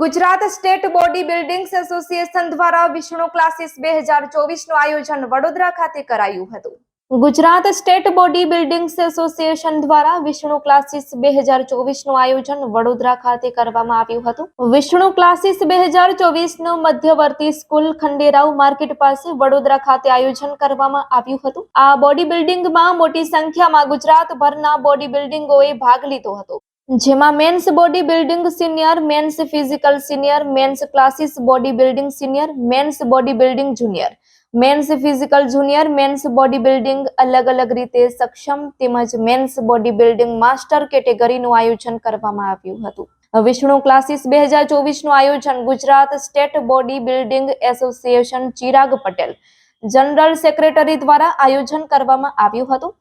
Gujarat state body buildings association દ્વારા Vishnu classes બે હજાર ચોવીસનું આયોજન વડોદરા ખાતે કરાયું હતું. Gujarat state body buildings association દ્વારા વિષ્ણુ ક્લાસીસ બે હજાર ચોવીસનું આયોજન વડોદરા ખાતે કરવામાં આવ્યું હતું. વિષ્ણુ ક્લાસીસ બે હજાર ચોવીસનું મધ્યવર્તી સ્કૂલ ખંડેરાવ માર્કેટ પાસે વડોદરા ખાતે આયોજન કરવામાં આવ્યું હતું. આ બોડી બિલ્ડિંગમાં મોટી સંખ્યામાં ગુજરાતભરના બોડી બિલ્ડિંગોએ ભાગ લીધો હતો. જેમાં men's bodybuilding senior men's physical senior men's classes bodybuilding senior men's bodybuilding junior men's physical junior men's bodybuilding અલગ અલગ રીતે સક્ષમ તેમજ મેન્સ બોડી બિલ્ડિંગ માસ્ટર કેટેગરીનું આયોજન કરવામાં આવ્યું હતું. વિષ્ણુ ક્લાસીસ બે હજાર ચોવીસનું આયોજન Gujarat state bodybuilding association Chirag Patel general secretary દ્વારા આયોજન કરવામાં આવ્યું હતું.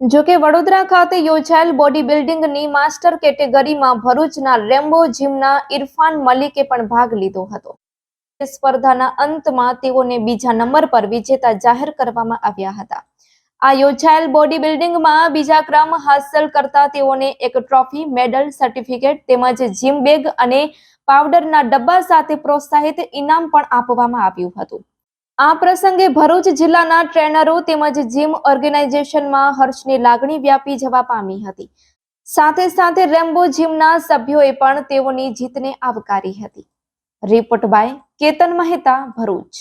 જો કે વડોદરા ખાતે યોજાયેલ બોડી બિલ્ડિંગની માસ્ટર કેટેગરીમાં ભરૂચના રેમ્બો જીમના ઇરફાન મલિકે પણ ભાગ લીધો હતો. સ્પર્ધાના અંતમાં તેઓને બીજા નંબર પર વિજેતા જાહેર કરવામાં આવ્યા હતા. આ યોજાયેલ બોડી બિલ્ડિંગમાં બીજા ક્રમ હાંસલ કરતા તેઓને એક ટ્રોફી, મેડલ, સર્ટિફિકેટ તેમજ જીમ બેગ અને પાવડરના ડબ્બા સાથે પ્રોત્સાહિત ઇનામ પણ આપવામાં આવ્યું હતું. આ પ્રસંગે ભરૂચ જિલ્લાના ટ્રેનરો તેમજ જીમ ઓર્ગેનાઇઝેશનમાં હર્ષની લાગણી વ્યાપી જવા પામી હતી. સાથે સાથે રેમ્બો જીમના સભ્યોએ પણ તેઓની જીતને આવકારી હતી. Report by Ketan Mehta, Bharuch.